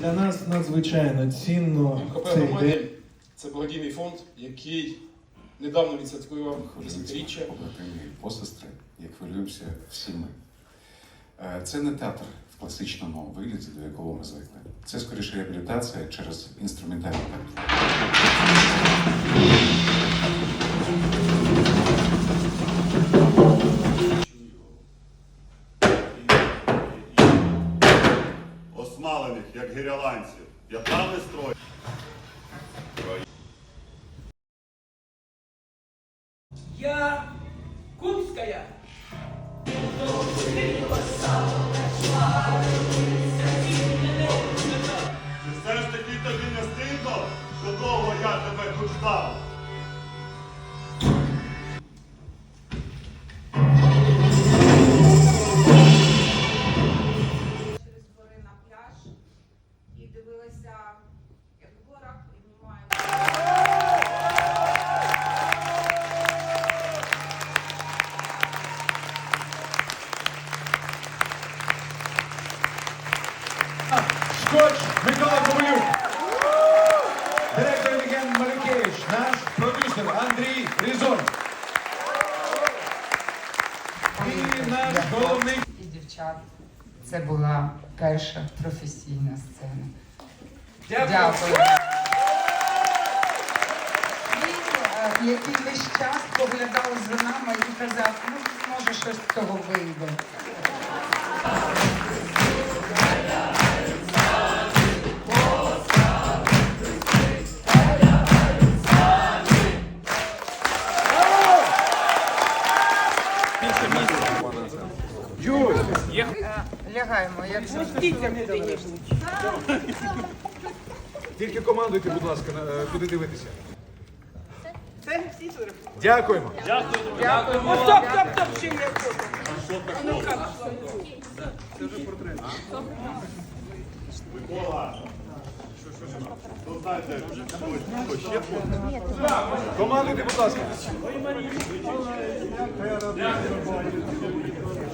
Для нас надзвичайно цінно МХП цей громаді день. це благодійний фонд, який недавно відсвяткував десятиріччя. побратими і посестри, як хвилюємося всі ми. Е, Це не театр в класичному вигляді, до якого ми звикли. Це скоріше реабілітація через інструментальний театр. Осмалених, як гіряландців. Я правий строй. Я Кумская. Шкоч Микола Ковалюк. Директор Євген Малюкевич, наш продюсер Андрій Різон. І наш головний і дівчат. Це була перша професійна сцена. Дякую. Він, е, який весь час поглядав за нами і казав, ну, може, щось з цього вийде. Лягаємо, як завжди. Тільки командуйте, будь ласка, на- е, куди дивитися. Це всі тури. Дякуємо. Дякуємо. Стоп, стоп, стоп, ще є фото. Ну, знаєте, ось, ще Командуйте, будь ласка.